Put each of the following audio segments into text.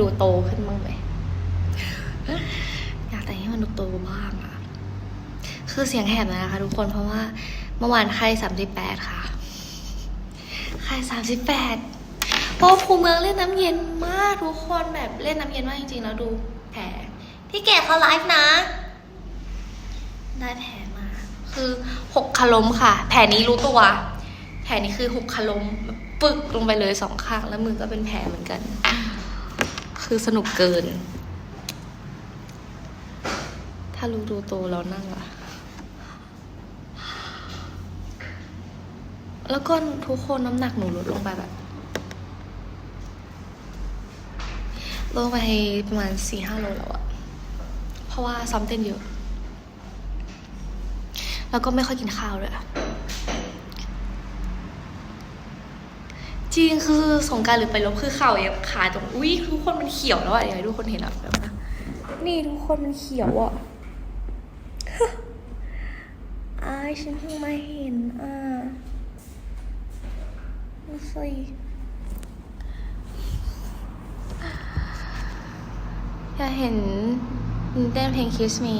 ดูโตขึ้นบ้างไหมอยากแต่งให้มันดูโตบ้างอะคือเสียงแหบเลนะคะ ทุกคนเพราะว่าเมื่อวานไข้สามสิบแปดค่ะไข้สามสิบแปดเพราะภูเมืองเล่นน้ำเย็นมาก ทุกคนแบบเล่นน้ำเย็นมากจริงๆแล้วดูแผลพี่เกดเขาไลฟ์นะ ได้แผลมา คือหกคลมค่ะ แผลนี้รู้ตัว แผลนี้คือหกคลมปึกลงไปเลยสองข้างแล้วมือก็เป็นแผลเหมือนกัน คือสนุกเกิน ถ้ารู้ดูโตแล้วนั่งอะแล้วก็ทุกคนน้ำหนักหนูลดลงไปแบบลงไปประมาณสี่ห้าโลแล้วอะเพราะว่าซ้อมเต้นเยอะ แล้วก็ไม่ค่อยกินข้าวด้วยอะ จริงคือสงกรารหรือไปลบคือเข่ายังขาตรงอุ้ยทุกคนมันเขียวแล้วอะอยากให้ทุกคนเห็นอะแบบว่านี่ทุกคนมันเขียวอะอายฉันเพิ่งมาเห็นอะดูสิอยากเห็นเต้นเพลง Kiss Me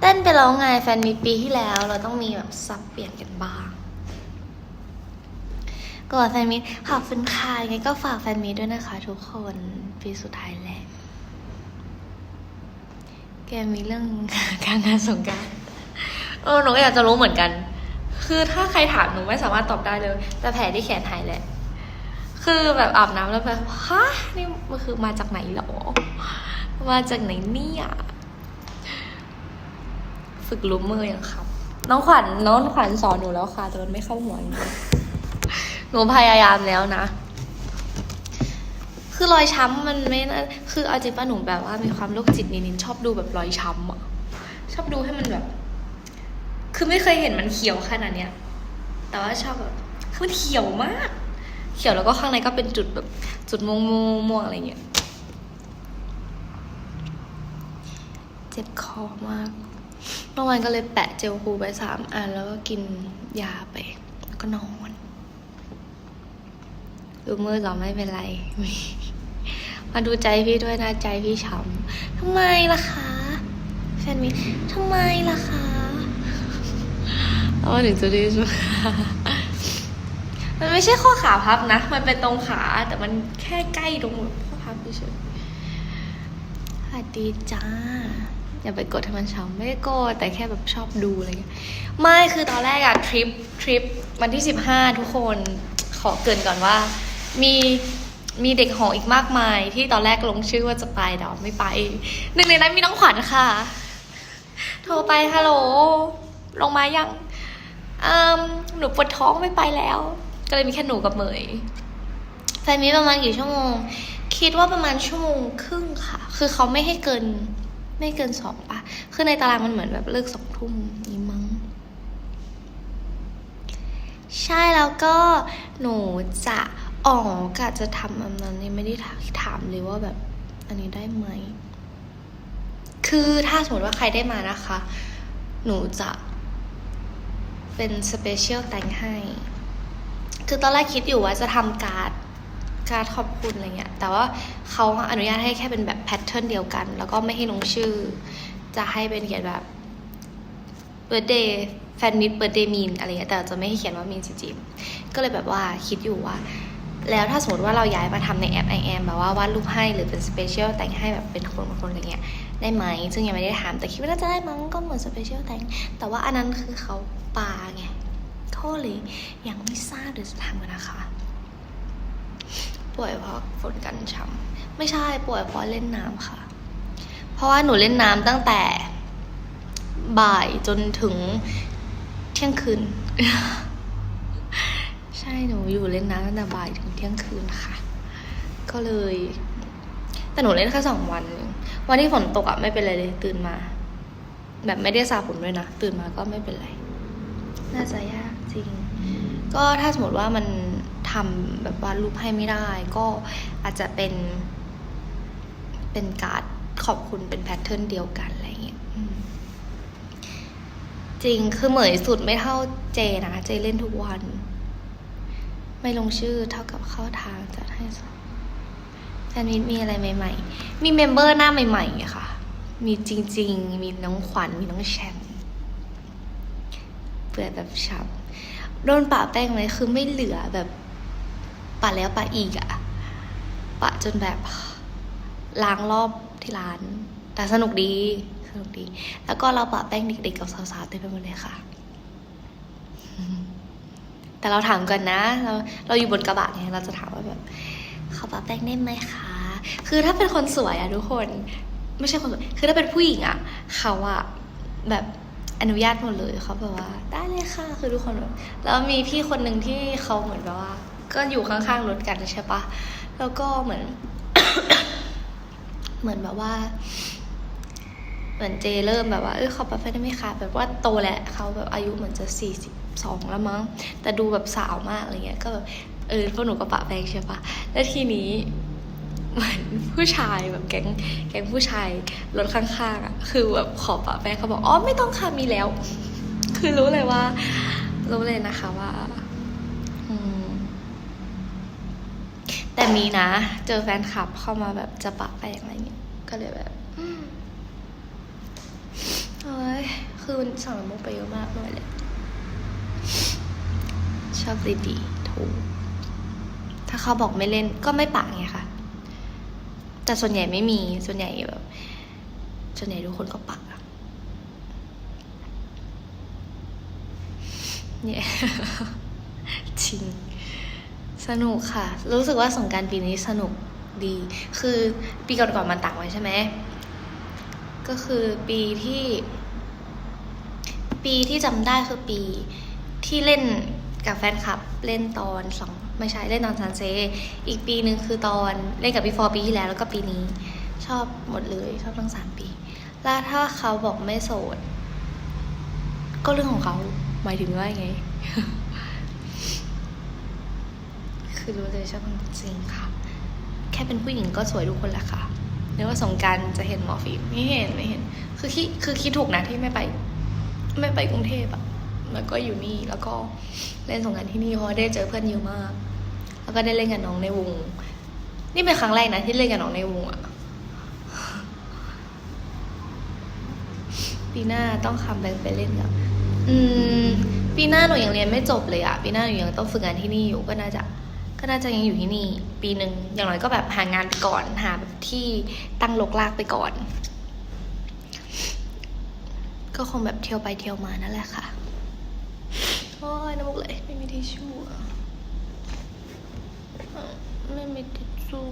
เต้นไปแล้วไงแฟนมีปีที่แล้ว เราต้องมีแบบสับเปลี่ยนกันบ้าง กอนแฟนมีตขอบคุณค่ะยังไงก็ฝากแฟนมีตด้วยนะคะ ทุกคนปีสุดท้ายแล้วแกมีเรื่องการงานสงการเออหนูอยากจะรู้เหมือนกัน คือถ้าใครถามหนูไม่สามารถตอบได้เลย แต่แผลที่แขนหายแหละ คือแบบอาบน้ำแล้วแบบฮะนี่มันคือมาจากไหนหรอ มาจากไหนเนี่ยฝึกรู้มืออยังครับ น้องขวัญน้องขวัญสอนหนูแล้วค่ะ แต่มันไม่เข้าหัวจริง หนูพยายามแล้วนะ คือรอยช้ำมันไม่น่าคือเอาจริงป่ะหนูแบบว่ามีความโรคจิตนิดๆชอบดูแบบรอยช้ำอะชอบดูให้มันแบบ คือไม่เคยเห็นมันเขียวขนาดเนี้ย แต่ว่าชอบแบบคือมันเขียวมาก เขียวแล้วก็ข้างในก็เป็นจุดแบบ จุดม่วงม่วงอะไรเงี้ย เจ็บคอมากเมื่อวานก็เลยแปะเจลคูไปสามอันแล้วก็กินยาไปแล้วก็นอน ดูมือเราไม่เป็นไร มาดูใจพี่ด้วยนะใจพี่ช้ำทำไมล่ะคะแฟนมิตทำไมล่ะคะเอามาถึงจุดนี้ใช่ไหมมันไม่ใช่ข้อขาพับนะ มันเป็นตรงขา แต่มันแค่ใกล้ตรงข้อพับเฉยๆสวัสดีจ้า อย่าไปกดให้มันช้ำไม่ได้กดแต่แค่แบบชอบดูอะไรเงี้ยไม่คือตอนแรกอะทริปทริปวันที่สิบห้าทุกคนขอเกินก่อนว่า มีมีเด็กหออีกมากมาย ที่ตอนแรกลงชื่อว่าจะไปแต่ว่าไม่ไป หนึ่งในนั้นมีน้องขวัญค่ะ โทรไปฮัลโหลลงมายังหนูปวดท้องไม่ไปแล้ว ก็เลยมีแค่หนูกับเหมยแฟนมีประมาณกี่ชั่วโมง คิดว่าประมาณชั่วโมงครึ่งค่ะ คือเขาไม่ให้เกิน ไม่เกินสองปะคือในตารางมันเหมือนแบบเลิกสองทุ่มนี้มั้ง ใช่แล้วก็หนูจะ อ๋อกะจะทำอันนั้นนี่ไม่ได้ถามเลยว่าแบบ อันนี้ได้ไหม คือถ้าสมมติว่าใครได้มานะคะ หนูจะเป็นสเปเชียลแต่งให้ คือตอนแรกคิดอยู่ว่าจะทำการ์ดการ์ดขอบคุณอะไรเงี้ย แต่ว่าเขาอนุญาตให้แค่เป็นแบบแพทเทิร์นเดียวกัน แล้วก็ไม่ให้ลงชื่อ จะให้เป็นเขียนแบบ birthday fan meet birthday mean อะไรเงี้ย แต่จะไม่ให้เขียนว่า mean จริงๆก็เลยแบบว่าคิดอยู่ว่า แล้วถ้าสมมติว่าเราย้ายมาทำในแอป i am แบบว่าวาดรูปให้หรือเป็น special แต่งให้แบบเป็นคนบางคนอะไรเงี้ยได้ไหม ซึ่งยังไม่ได้ถามแต่คิดว่าน่าจะได้มั้งก็เหมือน special แต่งแต่ว่าอันนั้นคือเขาปาไงเขาเลยยังไม่ทราบเดี๋ยวจะทำกันนะคะ ป่วยเพราะฝนกันช้ำไม่ใช่ป่วยเพราะเล่นน้ำค่ะ เพราะว่าหนูเล่นน้ำตั้งแต่บ่ายจนถึงเที่ยงคืน ใช่หนูอยู่เล่นน้ำตั้งแต่บ่ายถึงเที่ยงคืนค่ะ ก็เลย แต่หนูเล่นแค่สองวัน วันที่ฝนตกอะไม่เป็นไรเลย ตื่นมา แบบไม่ได้สระผมด้วยนะ ตื่นมาก็ไม่เป็นไร น่าจะยากจริง ก็ถ้าสมมติว่ามันทำแบบวาดรูปให้ไม่ได้ ก็อาจจะเป็น เป็นการ์ดขอบคุณเป็นแพทเทิร์นเดียวกันอะไรเงี้ยจริง คือเหมยสุดไม่เท่าเจนะ เจเล่นทุกวัน ไม่ลงชื่อเท่ากับเข้าทางจัดให้สองแฟนมิตมีอะไรใหม่ ๆ มีเมมเบอร์หน้าใหม่ๆค่ะ มีจริง ๆ มีน้องขวัญ มีน้องแชมป์เปื่อยแบบฉับโดนปะแป้งไหมคือไม่เหลือแบบปะแล้วปะอีกอะปะจนแบบล้างรอบที่ร้าน แต่สนุกดีสนุกดี แล้วก็เราปะแป้งเด็กๆกับสาวๆเต็มไปหมดเลยค่ะ แต่เราถามกันนะ เราเราอยู่บนกระบะไงเราจะถามว่าแบบขอปะแป้งได้ไหมคะ คือถ้าเป็นคนสวยอะทุกคน ไม่ใช่คนสวย คือถ้าเป็นผู้หญิงอะเขาอะแบบอนุญาตหมดเลยเขาแบบว่า ได้เลยค่ะ คือทุกคนแบบแล้วมีพี่คนหนึ่งที่เขาเหมือนแบบว่า ก็อยู่ข้างๆรถกันใช่ปะแล้วก็เหมือน เหมือนแบบว่า เหมือนเจเริ่มแบบว่าเออขอปะแป้งได้ไหมคะแบบว่าโตแล้วเขาแบบอายุเหมือนจะสี่สิบ สองแล้วมั้ง แต่ดูแบบสาวมากอะไรเงี้ย ก็แบบเออพวกหนูก็ปะแปงใช่ปะแล้วทีนี้เหมือนผู้ชายแบบแก๊งแก๊งผู้ชายรถข้างๆอะคือแบบขอปะแป้งเขาบอกอ๋อไม่ต้องค่ะมีแล้ว คือรู้เลยว่า รู้เลยนะคะว่าอืมแต่มีนะ เจอแฟนคลับเข้ามาแบบจะปะแป้งอะไรเงี้ยก็เลยแบบอืมเอ้ยคือมันสั่งมุกไปเยอะมากเลยแหละ ชอบดีดีๆถูกถ้าเขาบอกไม่เล่นก็ไม่ปะไงค่ะแต่ส่วนใหญ่ไม่มีส่วนใหญ่แบบส่วนใหญ่ทุกคนก็ปะอะเนี่ยจริงสนุกค่ะ รู้สึกว่าสงการปีนี้สนุกดี คือปีก่อนๆมันต่างไว้ใช่ไหม ก็คือปีที่ ปีที่จำได้คือปีที่เล่น กับแฟนคลับเล่นตอนสองไม่ใช่เล่นตอนซันเซ อีกปีหนึ่งคือตอนเล่นกับพี่ฟอร์ปีที่แล้วแล้วก็ปีนี้ ชอบหมดเลยชอบทั้งสามปี แล้วถ้าเขาบอกไม่โสด ก็เรื่องของเขาหมายถึงว่าไง คือรู้เลยชอบจริงค่ะ แค่เป็นผู้หญิงก็สวยทุกคนแหละค่ะนึกว่าสงการจะเห็นหมอฟิล์มไม่เห็นไม่เห็น คือคิดคือคิดถูกนะที่ไม่ไป ไม่ไปกรุงเทพอะ แล้วก็อยู่นี่แล้วก็เล่นสงการที่นี่เพราะได้เจอเพื่อนเยอะมาก แล้วก็ได้เล่นกับน้องในวง นี่เป็นครั้งแรกนะที่เล่นกับน้องในวงอะปีหน้าต้องคัมแบ็คไปเล่นกับอืม ปีหน้าหนูยังเรียนไม่จบเลยอะปีหน้าหนูยังต้องฝึกงานที่นี่อยู่ก็น่าจะ ก็น่าจะยังอยู่ที่นี่ ปีหนึ่งอย่างน้อยก็แบบหางานไปก่อนหาแบบที่ตั้งลกลากไปก่อน ก็คงแบบเที่ยวไปเที่ยวมานั่นแหละค่ะ โอ้ยน้ำมุกเลยไม่มี ทิชชู่อะไม่มีทิชชู่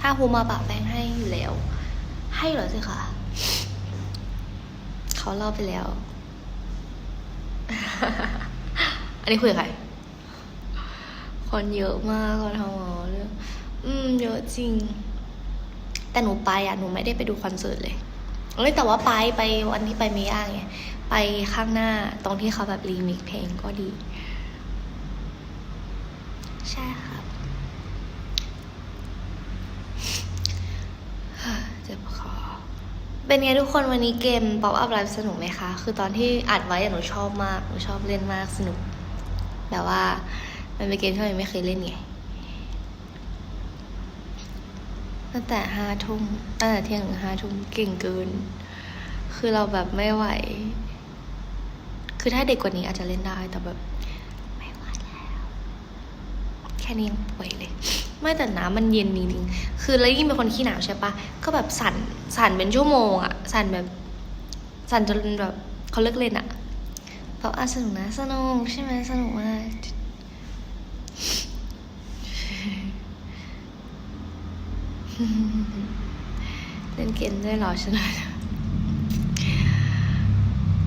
ถ้าครูมาปะแป้งให้อยู่แล้ว ให้เหรอสิคะเขาเล่าไปแล้ว อันนี้คุยกับใคร คนเยอะมากคนทำหมอเรื่องอืม เยอะจริง แต่หนูไปอะ หนูไม่ได้ไปดูคอนเสิร์ตเลยเอ้ยแต่ว่าไปไปวันที่ไปเมย่าไงไปข้างหน้าตรงที่เขาแบบรีมิกเพลงก็ดี ใช่ครับเจ็บคอเป็นไงทุกคนวันนี้เกม Pop Up Live สนุกไหมคะ คือตอนที่อัดไว้อะหนูชอบมาก หนูชอบเล่นมากสนุก แต่ว่ามันเป็นเกมที่เรายังไม่เคยเล่นไงตั้งแต่ห้าทุ่มตั้งแต่เที่ยงถึงห้าทุ่มเก่งเกิน คือเราแบบไม่ไหว คือถ้าเด็กกว่านี้อาจจะเล่นได้แต่แบบ แค่นี้ยังป่วยเลย ไม่แต่น้ำมันเย็นจริงๆคือแล้วยิ่งเป็นคนขี้หนาวใช่ปะก็แบบสั่นสั่นเป็นชั่วโมงอะสั่นแบบ สั่นจนแบบเขาเลิกเล่นอะแบบอะสนุกนะสนุกใช่ไหมสนุกมากเล่นเกมด้วยหรอชนะ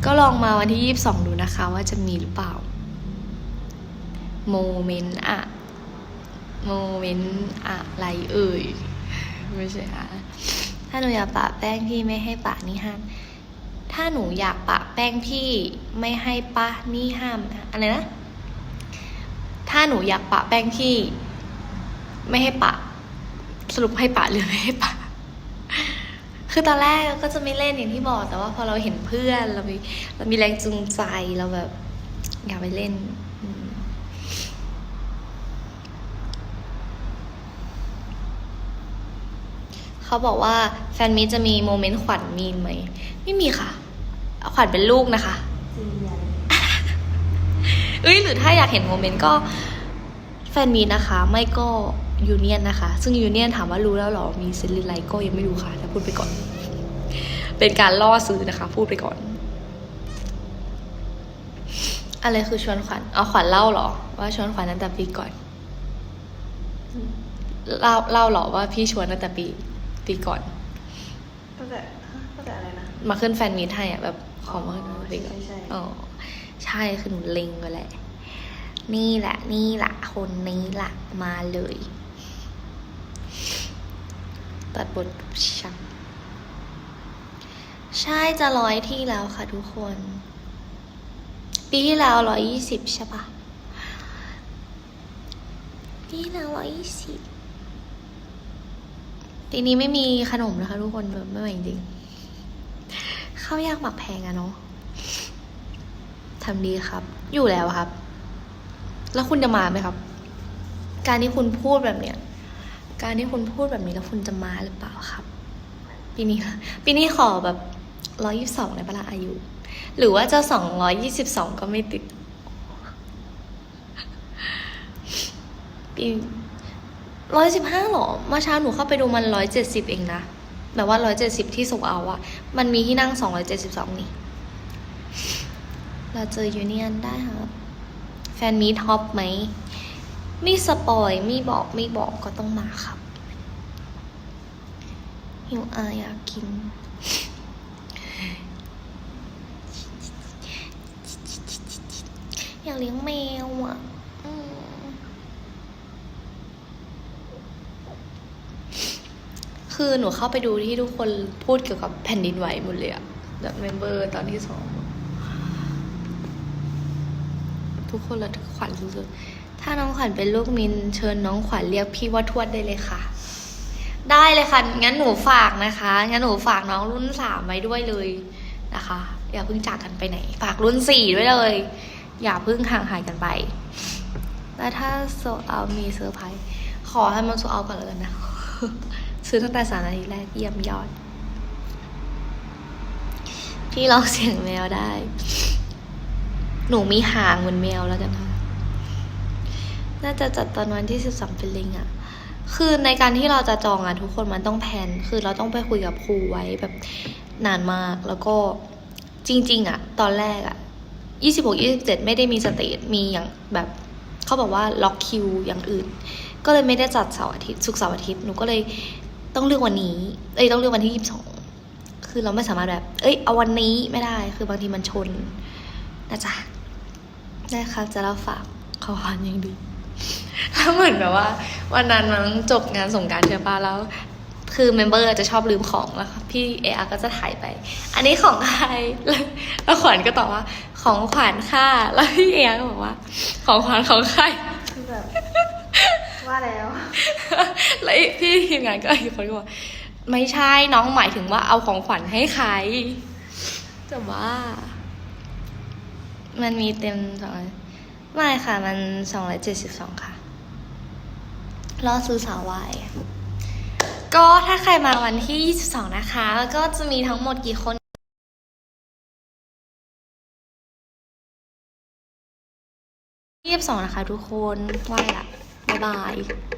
ก็ลองมาวันที่ยี่สิบสองดูนะคะ ว่าจะมีหรือเปล่า โมเมนต์อะ โมเมนต์อะไรเอ่ย ไม่ใช่อะถ้าหนูอยากปะแป้งพี่ไม่ให้ปะนี่ห้าม ถ้าหนูอยากปะแป้งพี่ไม่ให้ปะนี่ห้ามอะไรนะ ถ้าหนูอยากปะแป้งพี่ ไม่ให้ปะ สรุปให้ปะหรือไม่ให้ปะคือตอนแรกก็จะไม่เล่นอย่างที่บอก แต่ว่าพอเราเห็นเพื่อนเรามีเรามีแรงจูงใจเราแบบ อยากไปเล่นอืม เขาบอกว่าแฟนมีตจะมีโมเมนต์ขวัญมีนไหม ไม่มีค่ะ ขวัญเป็นลูกนะคะจริงยันเอ้ยหรือถ้าอยากเห็นโมเมนต์ก็แฟนมีตนะคะ ไม่ก็ยูเนียนนะคะ ซึ่งยูเนียนถามว่ารู้แล้วเหรอ มีซิลิไลก็ยังไม่รู้ค่ะแต่พูดไปก่อน เป็นการล่อซื้อนะคะ พูดไปก่อน อะไรคือชวนขวัญเอาขวัญเล่าเหรอ ว่าชวนขวัญตั้งแต่ปีก่อน เล่าเล่าเหรอว่าพี่ชวนตั้งแต่ปี ปีก่อนตั้งแต่ตั้งแต่อะไรนะ มาขึ้นแฟนมีตให้อะแบบขอมาขึ้นแฟนมีตใช่ใช่อ๋อใช่คือหนูเล็งไว้แหละ นี่แหละ นี่แหละ คนนี้แหละมาเลย ตัดบทชักใช่จะร้อยที่แล้วค่ะทุกคน ปีที่แล้วร้อยยี่สิบใช่ปะปีที่แล้วร้อยยี่สิบ ปีนี้ไม่มีขนมนะคะ ทุกคนแบบไม่ไหวจริงๆข้าวยากหมักแพงอะเนาะทำดีครับ อยู่แล้วครับ แล้วคุณจะมาไหมครับ การที่คุณพูดแบบเนี้ย การที่คุณพูดแบบนี้แล้วคุณจะมาหรือเปล่าครับ ปีนี้ค่ะปีนี้ขอแบบร้อยยี่สิบสองในเวลาอายุ หรือว่าจะสองร้อยยี่สิบสองก็ไม่ติดปี ร้อยสิบห้าหรอเมื่อเช้าหนูเข้าไปดูมันร้อยเจ็ดสิบเองนะ แบบว่าร้อยเจ็ดสิบที่โซเอาอะมันมีที่นั่งสองร้อยเจ็ดสิบสองนี่ เราเจอยูเนียนได้ครับ แฟนมีท็อปไหมไม่สปอยไม่บอกไม่บอกก็ต้องมาครับหิวอาอยากกิน อยากเลี้ยงแมวอะอืม คือหนูเข้าไปดูที่ทุกคนพูดเกี่ยวกับแผ่นดินไหวหมดเลยอะแบบเมมเบอร์ตอนที่สองทุกคนระทึกขวัญสุดๆ ถ้าน้องขวัญเป็นลูกมินเชิญน้องขวัญเรียกพี่ว่าทวดได้เลยค่ะ ได้เลยค่ะ งั้นหนูฝากนะคะ งั้นหนูฝากน้องรุ่นสามไว้ด้วยเลยนะคะ อย่าเพิ่งจากกันไปไหน ฝากรุ่นสี่ด้วยเลย อย่าเพิ่งห่างหายกันไป แล้วถ้าโซเอามีเซอร์ไพรส์ ขอให้มันโซเอาก่อนเลยนะ ซื้อตั้งแต่สามนาทีแรกเยี่ยมยอดพี่ลองเสียงแมวได้ หนูมีหางเหมือนแมวแล้วกันค่ะ น่าจะจัดตอนวันที่สิบสองเป็นลิงอะคือในการที่เราจะจองอะทุกคนมันต้องแพนคือเราต้องไปคุยกับครูไว้แบบนานมากแล้วก็จริง ๆอะตอนแรกอะยี่สิบหกยี่สิบเจ็ดไม่ได้มีสเตจมีอย่างแบบเขาบอกว่าล็อกคิวอย่างอื่น ก็เลยไม่ได้จัดเสาร์อาทิตย์ศุกเสาร์อาทิตย์หนูก็เลย ต้องเลือกวันนี้ เอ้ยต้องเลือกวันที่ยี่สิบสอง คือเราไม่สามารถแบบ เอ้ยเอาวันนี้ไม่ได้ คือบางทีมันชนนะจ๊ะได้ครับจะรับฝากขอความยังดีแล้วเหมือนแบบว่า วันนั้นมันจบงานส่งการใช่ปะแล้ว คือเมมเบอร์จะชอบลืมของแล้วพี่เออาก็จะถ่ายไป อันนี้ของใครแล้วแล้วขวัญก็ตอบว่า ของขวัญค่ะแล้วพี่เออาก็บอกว่า ของขวัญของใครคือแบบ ว่าแล้ว แล้วพี่ทีมงานก็อีกคนก็บอกไม่ใช่น้องหมายถึงว่าเอาของขวัญให้ใครแต่ว่า มันมีเต็มสองร้อยไม่ค่ะ มันสองร้อยเจ็ดสิบสองค่ะรอซื้อสาววายก็ถ้าใครมาวันที่ยี่สิบสองนะคะ แล้วก็จะมีทั้งหมดกี่คนยี่สิบสองนะคะทุกคนไหวละ บ๊ายบาย